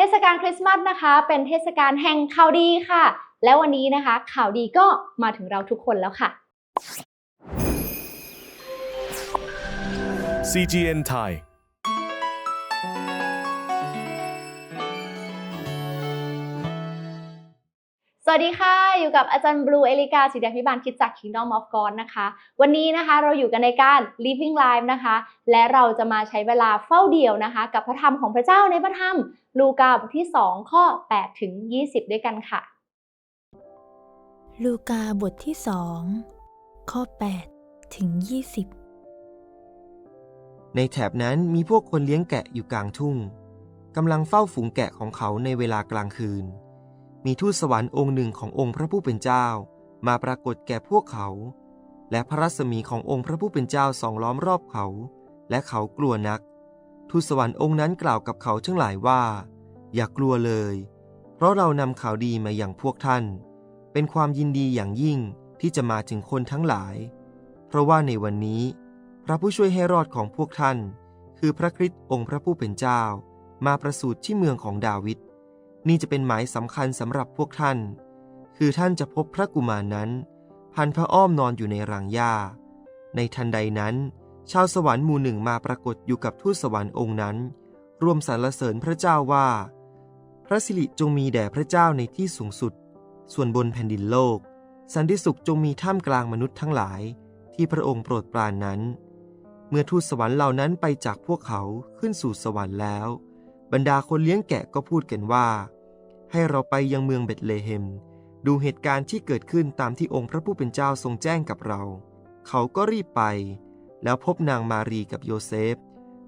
ทศกาลคริสต์มาสนะคะ เป็นเทศกาลแห่งข่าวดีค่ะ และวันนี้นะคะ ข่าวดีก็มาถึงเราทุกคนแล้วค่ะ CGN Thai วัสดีค่ะ อยู่กับอาจารย์บลูเอลิกาศิทธิพิบาลคิดจาก Kingdom of God นะคะ วันนี้นะคะเราอยู่กันในการ Living Life นะคะ และเราจะมาใช้เวลาเฝ้าเดี่ยวนะคะ กับพระธรรมของพระเจ้าในพระธรรม ลูกาบทที่ 2 ข้อ 8 ถึง 20 ด้วยกันค่ะ ลูกาบทที่สองข้อ 8 ถึงในแถบนั้นมีพวกคนเลี้ยงแกะอยู่กลางทุ่งกำลังเฝ้าฝูงแกะของเขาในเวลากลางคืน มีทูตสวรรค์องค์หนึ่งขององค์พระผู้เป็นเจ้า มาปรากฏแก่พวกเขา และพระรัศมีขององค์พระผู้เป็นเจ้าส่องล้อมรอบเขา และเขากลัวนัก ทูตสวรรค์องค์นั้นกล่าวกับเขาทั้งหลายว่า อย่ากลัวเลย เพราะเรานำข่าวดีมาอย่างพวกท่าน เป็นความยินดีอย่างยิ่งที่จะมาถึงคนทั้งหลาย เพราะว่าในวันนี้ พระผู้ช่วยให้รอดของพวกท่าน คือพระคริสต์องค์พระผู้เป็นเจ้า มาประสูติที่เมืองของดาวิด นี่จะเป็นหมายสำคัญสำหรับพวกท่าน คือท่านจะพบพระกุมารนั้น พันพระอ้อมนอนอยู่ในรังหญ้า ในทันใดนั้น ชาวสวรรค์หมู่หนึ่งมาปรากฏอยู่กับทูตสวรรค์องค์นั้น รวมสรรเสริญพระเจ้าว่า พระสิริจงมีแด่พระเจ้าในที่สูงสุด ส่วนบนแผ่นดินโลก สันติสุขจงมีท่ามกลางมนุษย์ทั้งหลาย ที่พระองค์โปรดปรานนั้น เมื่อทูตสวรรค์เหล่านั้นไปจากพวกเขาขึ้นสู่สวรรค์แล้ว บรรดาคนเลี้ยงแกะก็พูดกันว่า ให้เราไปยังเมืองเบธเลเฮม ดูเหตุการณ์ที่เกิดขึ้นตามที่องค์พระผู้เป็นเจ้าทรงแจ้งกับเรา เขาก็รีบไป แล้วพบนางมารีกับโยเซฟ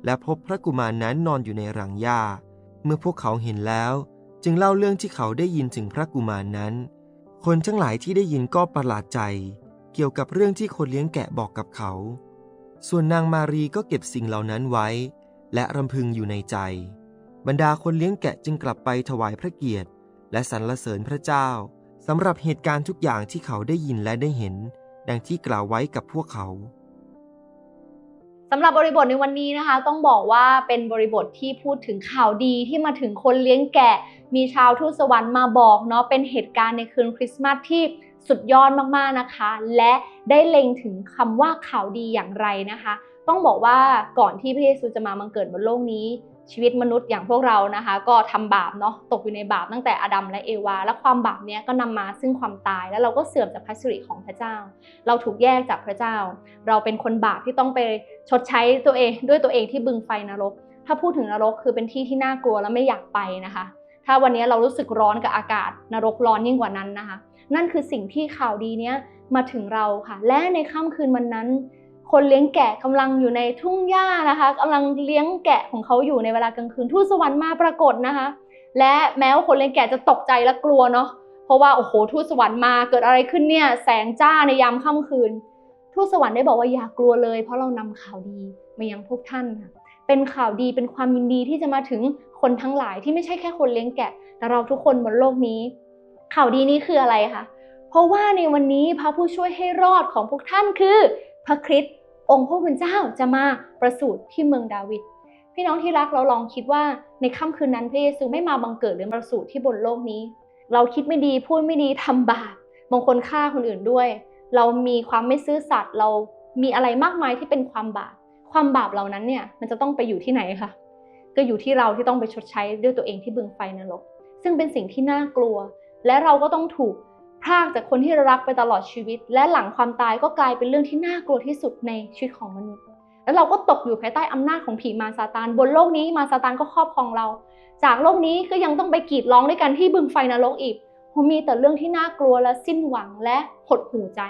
และพบพระกุมารนั้นนอนอยู่ในรังหญ้า เมื่อพวกเขาเห็นแล้ว จึงเล่าเรื่องที่เขาได้ยินถึงพระกุมารนั้น คนทั้งหลายที่ได้ยินก็ประหลาดใจ เกี่ยวกับเรื่องที่คนเลี้ยงแกะบอกกับเขา ส่วนนางมารีก็เก็บสิ่งเหล่านั้นไว้ และรำพึงอยู่ในใจ บรรดาคนเลี้ยงแกะจึงกลับไปถวายพระเกียรติ และสรรเสริญพระเจ้าสำหรับเหตุการณ์ทุกอย่างที่เขาได้ยินและได้เห็น ดังที่กล่าวไว้กับพวกเขาสำหรับบริบทในวันนี้นะคะ ต้องบอกว่าเป็นบริบทที่พูดถึงข่าวดีที่มาถึงคนเลี้ยงแกะ มีชาวทูตสวรรค์มาบอกเนาะเป็นเหตุการณ์ในคืนคริสต์มาสที่สุดยอดมากๆนะคะ และได้เล็งถึงคำว่าข่าวดีอย่างไรนะคะ ต้องบอกว่าก่อนที่พระเยซูจะมาบังเกิดบนโลกนี้ ชีวิตมนุษย์อย่างพวกเรานะคะ ก็ทำบาปเนาะตกอยู่ในบาปตั้งแต่อดัมและเอวา และความบาปเนี้ยก็นำมาซึ่งความตาย แล้วเราก็เสื่อมจากพระสิริของพระเจ้า เราถูกแยกจากพระเจ้า เราเป็นคนบาปที่ต้องไปชดใช้ตัวเอง ด้วยตัวเองที่บึงไฟนรก ถ้าพูดถึงนรกคือเป็นที่ที่น่ากลัวและไม่อยากไปนะคะ ถ้าวันนี้เรารู้สึกร้อนกับอากาศ นรกร้อนยิ่งกว่านั้นนะคะ นั่นคือสิ่งที่ข่าวดีเนี้ยมาถึงเราค่ะ และในค่ำคืนวันนั้น คนเลี้ยงแกะกำลังอยู่ในทุ่งหญ้านะคะกำลังเลี้ยงแกะของเขาอยู่ในเวลากลางคืนทูตสวรรค์มาปรากฏนะคะ และแม้ว่าคนเลี้ยงแกะจะตกใจและกลัวเนาะเพราะว่าโอ้โหทูตสวรรค์มาเกิดอะไรขึ้นเนี่ยแสงจ้าในยามค่ำคืน ทูตสวรรค์ได้บอกว่าอย่ากลัวเลย เพราะเรานำข่าวดีมายังพวกท่านค่ะเป็นข่าวดีเป็นความยินดีที่จะมาถึงคนทั้งหลายที่ไม่ใช่แค่คนเลี้ยงแกะ แต่เราทุกคนบนโลกนี้ ข่าวดีนี้คืออะไรคะเพราะว่าในวันนี้พระผู้ช่วยให้รอดของพวกท่านคือพระคริสต์ องค์พระผู้เป็นเจ้าจะมาประสูติที่เมืองดาวิดพี่น้องที่รักเราลองคิดว่าในค่ำคืนนั้นพระเยซูไม่มาบังเกิดหรือประสูติที่บนโลกนี้ เราคิดไม่ดีพูดไม่ดีทำบาปบางคนฆ่าคนอื่นด้วย เรามีความไม่ซื่อสัตย์เรามีอะไรมากมายที่เป็นความบาปความบาปเหล่านั้นเนี่ยมันจะต้องไปอยู่ที่ไหนคะก็อยู่ที่เราที่ต้องไปชดใช้ด้วยตัวเองที่บึงไฟนรกซึ่งเป็นสิ่งที่น่ากลัว และเราก็ต้องถูก พรากจากคนที่รักไปตลอดชีวิต และหลังความตายก็กลายเป็นเรื่องที่น่ากลัวที่สุดในชีวิตของมนุษย์ แล้วเราก็ตกอยู่ภายใต้อำนาจของผีมารซาตาน บนโลกนี้มารซาตานก็ครอบครองเรา จากโลกนี้ก็ยังต้องไปกรีดร้องด้วยกันที่บึงไฟนรกอีกมีแต่เรื่องที่น่ากลัวและสิ้นหวังและหดหู่ใจ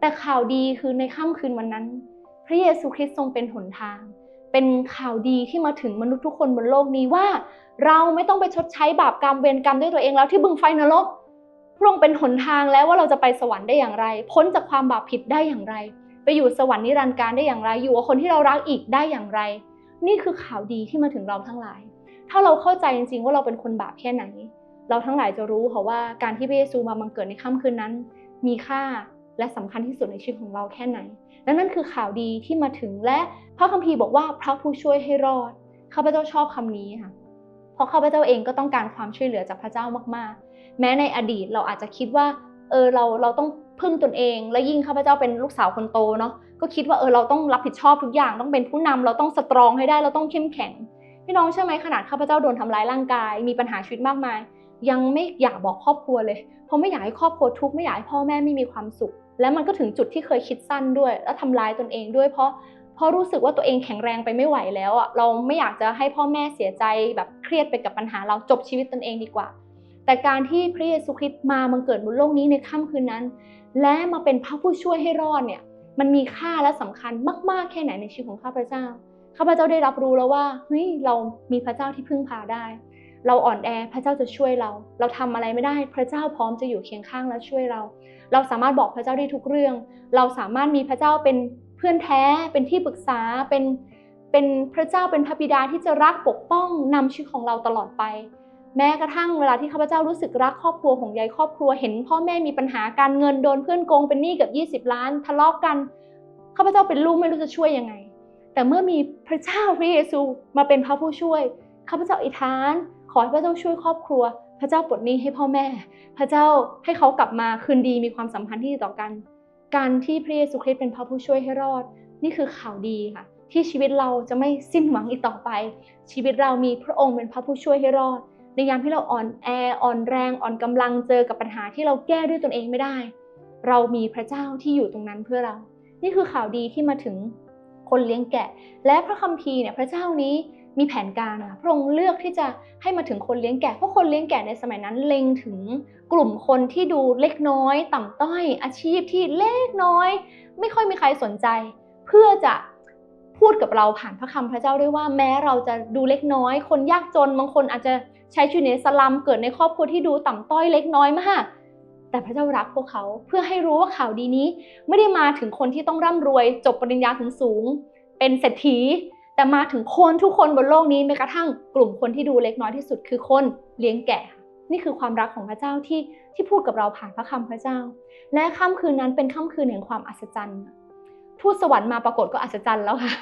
แต่ข่าวดีคือในค่ำคืนวันนั้น พระเยซูคริสต์ทรงเป็นหนทาง เป็นข่าวดีที่มาถึงมนุษย์ทุกคนบนโลกนี้ว่า เราไม่ต้องไปชดใช้บาปกรรมเวรกรรมด้วยตัวเองแล้วที่บึงไฟนรก พระองค์เป็นหนทางแล้วว่าเราจะไปสวรรค์ได้อย่างไร พ้นจากความบาปผิดได้อย่างไร ไปอยู่สวรรค์นิรันดร์การได้อย่างไร อยู่กับคนที่เรารักอีกได้อย่างไร นี่คือข่าวดีที่มาถึงเราทั้งหลาย ถ้าเราเข้าใจจริงๆ ว่าเราเป็นคนบาปแค่ไหน เราทั้งหลายจะรู้ค่ะว่าการที่พระเยซูมาบังเกิดในค่ำคืนนั้น มีค่าและสำคัญที่สุดในชีวิตของเราแค่ไหนและนั่นคือข่าวดีที่มาถึงและพระคัมภีร์บอกว่าพระผู้ช่วยให้รอดข้าพเจ้าชอบคำนี้ค่ะเพราะข้าพเจ้าเองก็ต้องการความช่วยเหลือจากพระเจ้ามากๆ แม้ในอดีตเราอาจจะคิดว่าเออเราเราต้องพึ่งตนเอง และยิ่งข้าพเจ้าเป็นลูกสาวคนโตเนาะก็คิดว่าเออเราต้องรับผิดชอบทุกอย่างต้องเป็นผู้นำเราต้องสตรองให้ได้เราต้องเข้มแข็งพี่น้องเชื่อไหมขนาดข้าพเจ้าโดนทำร้ายร่างกาย มีปัญหาชีวิตมากมาย ยังไม่อยากบอกครอบครัวเลย เพราะไม่อยากให้ครอบครัวทุกข์ไม่อยากให้พ่อแม่ไม่มีความสุข และมันก็ถึงจุดที่เคยคิดสั้นด้วย แล้วทำร้ายตนเองด้วยเพราะเพราะรู้สึกว่าตัวเองแข็งแรงไปไม่ไหวแล้วอะเราไม่อยากจะให้พ่อแม่เสียใจแบบเครียดไปกับปัญหาเราจบชีวิตตนเองดีกว่า แต่การที่พระเยซูคริสต์มาบังเกิดบนโลกนี้ในค่ำคืนนั้น และมาเป็นพระผู้ช่วยให้รอดเนี่ยมันมีค่าและสำคัญมาก ๆ แค่ไหนในชีวิตของข้าพเจ้า ข้าพเจ้าได้รับรู้แล้วว่าเฮ้ยเรามีพระเจ้าที่พึ่งพาได้ เราอ่อนแอพระเจ้าจะช่วยเรา เราทำอะไรไม่ได้พระเจ้าพร้อมจะอยู่เคียงข้างและช่วยเรา เราสามารถบอกพระเจ้าได้ทุกเรื่อง เราสามารถมีพระเจ้าเป็นเพื่อนแท้เป็นที่ปรึกษาเป็นเป็นพระเจ้าเป็นพระบิดาที่จะรักปกป้องนำชีวิตของเราตลอดไป แม้กระทั่งเวลาที่ข้าพเจ้ารู้สึกรักครอบครัวของยายครอบครัวเห็น พ่อแม่มีปัญหาการเงินโดนเพื่อนโกงเป็นหนี้เกับ20 ล้านทะเลาะกกันข้าพเจ้าเป็นลูกไม่รู้จะช่วยยังไง แต่เมื่อมีพระเจ้าพระเยซูมาเป็นพระผู้ช่วยข้าพเจ้าอธิษฐาน ขอให้พระเจ้าช่วยครอบครัว พระเจ้าปลดหนี้ให้พ่อแม่ พระเจ้าให้เขากลับมาคืนดีมีความสัมพันธ์ที่ดีต่อกัน การที่พระเยซูคริสต์เป็นพระผู้ช่วยให้รอด นี่คือข่าวดีค่ะ ที่ชีวิตเราจะไม่สิ้นหวังอีกต่อไป ชีวิตเรามีพระองค์เป็นพระผู้ช่วยให้รอด ในยามที่เราอ่อนแออ่อนแรงอ่อนกำลังเจอกับปัญหาที่เราแก้ด้วยตนเองไม่ได้ เรามีพระเจ้าที่อยู่ตรงนั้นเพื่อเรา นี่คือข่าวดีที่มาถึงคนเลี้ยงแกะ และพระคัมภีร์เนี่ยพระเจ้านี้มีแผนการค่ะพระองค์เลือกที่จะให้มาถึงคนเลี้ยงแกะเพราะคนเลี้ยงแกะในสมัยนั้นเล็งถึงกลุ่มคนที่ดูเล็กน้อย ต่ำต้อยอาชีพที่เล็กน้อย ไม่ค่อยมีใครสนใจ เพื่อจะพูดกับเราผ่านพระคำพระเจ้าด้วยว่าแม้เราจะดูเล็กน้อย คนยากจนบางคนอาจจะ ใช้ชีวิตในสลัมเกิดในครอบครัวที่ดูต่ำต้อยเล็กน้อยมากแต่พระเจ้ารักพวกเขาเพื่อให้รู้ว่าข่าวดีนี้ ไม่ได้มาถึงคนที่ต้องร่ำรวย จบปริญญาถึงสูง เป็นเศรษฐี แต่มาถึงคนทุกคนบนโลกนี้แม้กระทั่งกลุ่มคนที่ดูเล็กน้อยที่สุดคือคนเลี้ยงแกะนี่คือความรักของพระเจ้าที่ที่พูดกับเราผ่านพระคำพระเจ้า และค่ำคืนนั้นเป็นค่ำคืนแห่งความอัศจรรย์ ทูตสวรรค์มาปรากฏก็อัศจรรย์แล้วค่ะ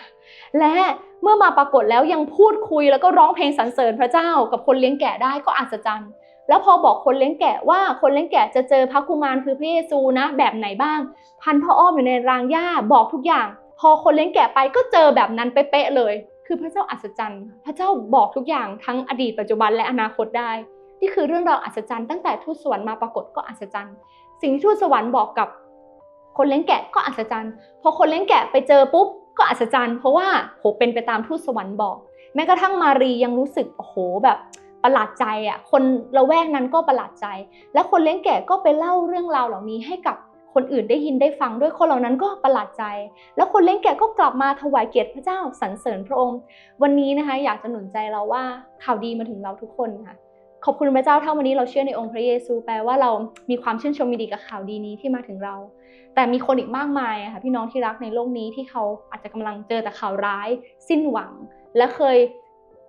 และเมื่อมาปรากฏแล้วยังพูดคุยแล้วก็ร้องเพลงสรรเสริญพระเจ้ากับคนเลี้ยงแกะได้ก็อัศจรรย์ แล้วพอบอกคนเลี้ยงแกะว่าคนเลี้ยงแกะจะเจอพระกุมารคือพระเยซูนะ แบบไหนบ้าง พันพระอ้อมอยู่ในรางหญ้าบอกทุกอย่าง พอคนเลี้ยงแกะไปก็เจอแบบนั้นเป๊ะเลย คือพระเจ้าอัศจรรย์ พระเจ้าบอกทุกอย่างทั้งอดีตปัจจุบันและอนาคตได้ นี่คือเรื่องราวอัศจรรย์ตั้งแต่ทูตสวรรค์มาปรากฏก็อัศจรรย์ สิ่งที่ทูตสวรรค์บอกกับ คนเลี้ยงแกะก็อัศจรรย์ พอคนเลี้ยงแกะไปเจอปุ๊บก็อัศจรรย์ เพราะว่าโหเป็นไปตามทูตสวรรค์บอก แม้กระทั่งมารียังรู้สึกโอ้โหแบบประหลาดใจอะคนละแวกนั้นก็ประหลาดใจ และคนเลี้ยงแกะก็ไปเล่าเรื่องราวเหล่านี้ให้กับคนอื่นได้ยินได้ฟังด้วยคนเหล่านั้นก็ประหลาดใจ แล้วคนเลี้ยงแกะก็กลับมาถวายเกียรติพระเจ้าสรรเสริญพระองค์ วันนี้นะคะ อยากจะหนุนใจเราว่าข่าวดีมาถึงเราทุกคนค่ะ ขอบคุณพระเจ้าถ้าวันนี้เราเชื่อในองค์พระเยซู แปลว่าเรามีความชื่นชมยินดีกับข่าวดีนี้ที่มาถึงเรา แต่มีคนอีกมากมายค่ะพี่น้องที่รักในโลกนี้ที่เขาอาจจะกำลังเจอแต่ข่าวร้าย สิ้นหวัง และเคย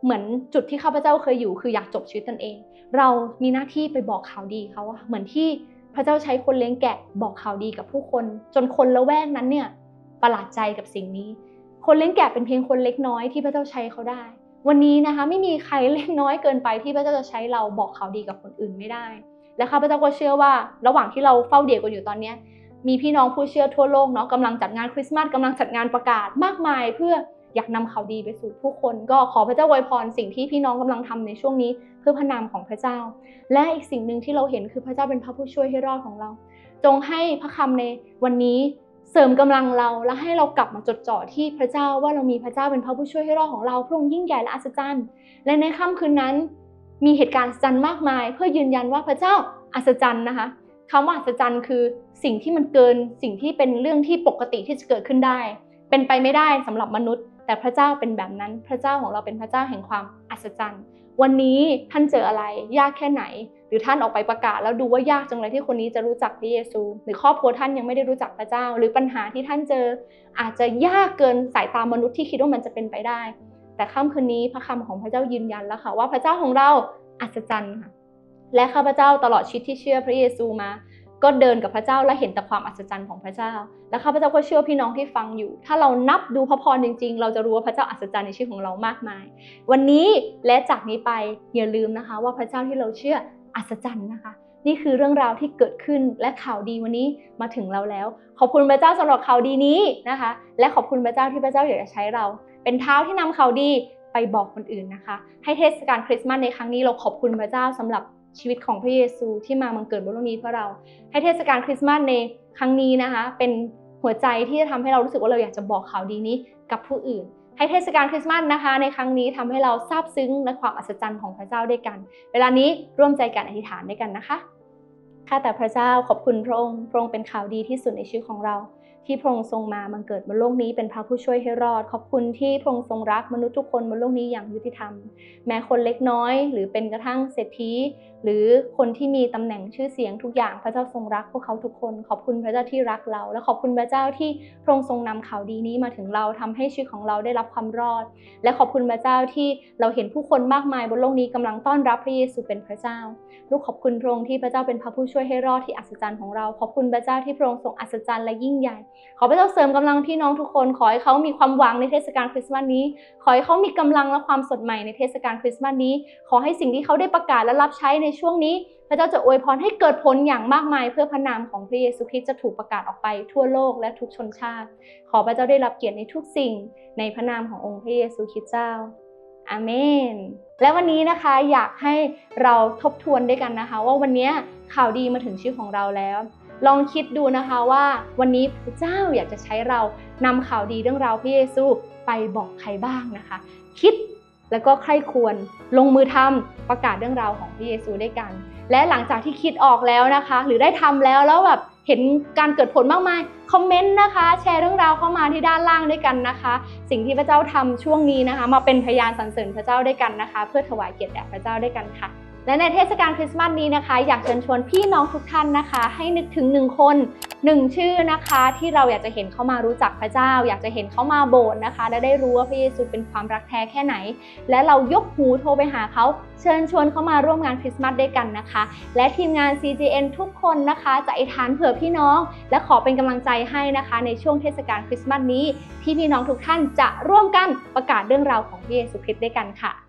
เหมือนจุดที่ข้าพเจ้าเคยอยู่ คืออยากจบชีวิตตนเอง เรามีหน้าที่ไปบอกข่าวดีเขาเหมือนที่พระเจ้าใช้คนเลี้ยงแกะบอกข่าวดีกับผู้คน จนคนละแวกนั้นเนี่ยประหลาดใจกับสิ่งนี้ คนเลี้ยงแกะเป็นเพียงคนเล็กน้อยที่พระเจ้าใช้เขาได้ วันนี้นะคะไม่มีใครเล็กน้อยเกินไปที่พระเจ้าจะใช้เราบอกข่าวดีกับคนอื่นไม่ได้ และข้าพเจ้าก็เชื่อว่า ระหว่างที่เราเฝ้าเดี่ยวกันอยู่ตอนนี้มีพี่น้องผู้เชื่อทั่วโลกเนาะกำลังจัดงานคริสต์มาสกำลังจัดงานประกาศมากมายเพื่ออยากนำข่าวดีไปสู่ผู้คน ก็ขอพระเจ้าอวยพรสิ่งที่พี่น้องกำลังทำในช่วงนี้เพื่อพระนามของพระเจ้า และอีกสิ่งหนึ่งที่เราเห็นคือพระเจ้าเป็นพระผู้ช่วยให้รอดของเรา จงให้พระคำในวันนี้ เสริมกำลังเราและให้เรากลับมาจดจ่อที่พระเจ้าว่าเรามีพระเจ้าเป็นพระผู้ช่วยให้รอดของเราพระองค์ยิ่งใหญ่และอัศจรรย์ และในค่ำคืนนั้น มีเหตุการณ์อัศจรรย์มากมาย เพื่อยืนยันว่าพระเจ้าอัศจรรย์นะคะคำว่าอัศจรรย์คือสิ่งที่มันเกินสิ่งที่เป็นเรื่องที่ปกติที่จะเกิดขึ้นได้ เป็นไปไม่ได้สำหรับมนุษย์ แต่พระเจ้าเป็นแบบนั้น พระเจ้าของเราเป็นพระเจ้าแห่งความอัศจรรย์ วันนี้ท่านเจออะไรยากแค่ไหน หรือท่านออกไปประกาศแล้วดูว่ายากจังเลยที่คนนี้จะรู้จักพระเยซู หรือครอบครัวท่านยังไม่ได้รู้จักพระเจ้า หรือปัญหาที่ท่านเจอ อาจจะยากเกินสายตามนุษย์ที่คิดว่ามันจะเป็นไปได้ แต่ค่ำคืนนี้พระคำของพระเจ้ายืนยันแล้วค่ะว่าพระเจ้าของเราอัศจรรย์ค่ะและข้าพเจ้าตลอดชีวิตที่เชื่อพระเยซูมา ก็เดินกับพระเจ้าและเห็นแต่ความอัศจรรย์ของพระเจ้า และข้าพเจ้าก็เชื่อพี่น้องที่ฟังอยู่ ถ้าเรานับดูพระพรจริง ๆ เราจะรู้ว่าพระเจ้าอัศจรรย์ในชีวิตของเรามากมาย วันนี้และจากนี้ไปอย่าลืมนะคะ ว่าพระเจ้าที่เราเชื่อ อัศจรรย์นะคะ นี่คือเรื่องราวที่เกิดขึ้นและข่าวดีวันนี้มาถึงเราแล้ว ขอบคุณพระเจ้าสำหรับข่าวดีนี้นะคะ และขอบคุณพระเจ้าที่พระเจ้าอยากจะใช้เรา เป็นเท้าที่นำข่าวดีไปบอกคนอื่นนะคะ ให้เทศกาลคริสต์มาสในครั้งนี้เราขอบคุณพระเจ้าสำหรับชีวิตของพระเยซูที่มาบังเกิดบนโลกนี้เพื่อเรา ให้เทศกาลคริสต์มาสในครั้งนี้นะคะ เป็นหัวใจที่จะทำให้เรารู้สึกว่าเราอยากจะบอกข่าวดีนี้กับผู้อื่น ให้เทศกาลคริสต์มาสนะคะ ในครั้งนี้ทำให้เราซาบซึ้งในความอัศจรรย์ของพระเจ้าด้วยกัน เวลานี้ร่วมใจกันอธิษฐานด้วยกันนะคะข้าแต่พระเจ้าขอบคุณพระองค์พระองค์เป็นข่าวดีที่สุดในชีวิตของเรา ที่พระองค์ทรงมาบังเกิดบนโลกนี้เป็นพระผู้ช่วยให้รอด ขอบคุณที่พระองค์ทรงรักมนุษย์ทุกคนบนโลกนี้อย่างยุติธรรม แม้คนเล็กน้อย หรือเป็นกระทั่งเศรษฐีหรือคนที่มีตำแหน่งชื่อเสียงทุกอย่างพระเจ้าทรงรักพวกเขาทุกคน ขอบคุณพระเจ้าที่รักเรา และขอบคุณพระเจ้าที่พระองค์ทรงนำข่าวดีนี้มาถึงเราทำให้ชีวิตของเราได้รับความรอด และขอบคุณพระเจ้าที่เราเห็นผู้คนมากมายบนโลกนี้กำลังต้อนรับพระเยซูเป็นพระเจ้า ลูกขอบคุณพระองค์ที่พระเจ้าเป็นพระผู้ช่วยให้รอดที่อัศจรรย์ของเรา ขอบคุณพระเจ้าที่พระองค์ทรงอัศจรรย์และยิ่งใหญ่ขอพระเจ้าเสริมกำลังพี่น้องทุกคน ขอให้เขามีความหวังในเทศกาลคริสต์มาสนี้ ขอให้เขามีกำลังและความสดใหม่ในเทศกาลคริสต์มาสนี้ ขอให้สิ่งที่เขาได้ประกาศและรับใช้ในช่วงนี้ พระเจ้าจะอวยพรให้เกิดผลอย่างมากมาย เพื่อพระนามของพระเยซูคริสต์จะถูกประกาศออกไปทั่วโลกและทุกชนชาติ ขอพระเจ้าได้รับเกียรติในทุกสิ่ง ในพระนามขององค์พระเยซูคริสต์เจ้าอาเมน และวันนี้นะคะอยากให้เราทบทวนด้วยกันนะคะ ว่าวันนี้ข่าวดีมาถึงชีวิตของเราแล้ว ลองคิดดูนะคะว่าวันนี้พระเจ้าอยากจะใช้เรานำข่าวดีเรื่องราวพระเยซูไปบอกใครบ้างนะคะ คิดแล้วก็ใคร่ควรลงมือทำประกาศเรื่องราวของพระเยซูด้วยกัน และหลังจากที่คิดออกแล้วนะคะ หรือได้ทำแล้วแล้วแบบเห็นการเกิดผลมากมายคอมเมนต์นะคะ แชร์เรื่องราวเข้ามาที่ด้านล่างด้วยกันนะคะ สิ่งที่พระเจ้าทำช่วงนี้นะคะ มาเป็นพยานสรรเสริญพระเจ้าด้วยกันนะคะ เพื่อถวายเกียรติแด่พระเจ้าด้วยกันค่ะ และในเทศกาลคริสต์มาสนี้นะคะ อยากเชิญชวนพี่น้องทุกท่านนะคะ ให้นึกถึงหนึ่งคนหนึ่งชื่อนะคะ ที่เราอยากจะเห็นเขามารู้จักพระเจ้า อยากจะเห็นเขามาโบสถ์นะคะ และได้รู้ว่าพระเยซูเป็นความรักแท้แค่ไหน และเรายกหูโทรไปหาเขาเชิญชวนเขามาร่วมงานคริสต์มาสด้วยกันนะคะ และทีมงาน CGN ทุกคนนะคะจะอธิษฐานเผื่อพี่น้อง และขอเป็นกำลังใจให้นะคะ ในช่วงเทศกาลคริสต์มาสนี้ ที่พี่น้องทุกท่านจะร่วมกันประกาศเรื่องราวของพระเยซูคริสต์ด้วยกันค่ะ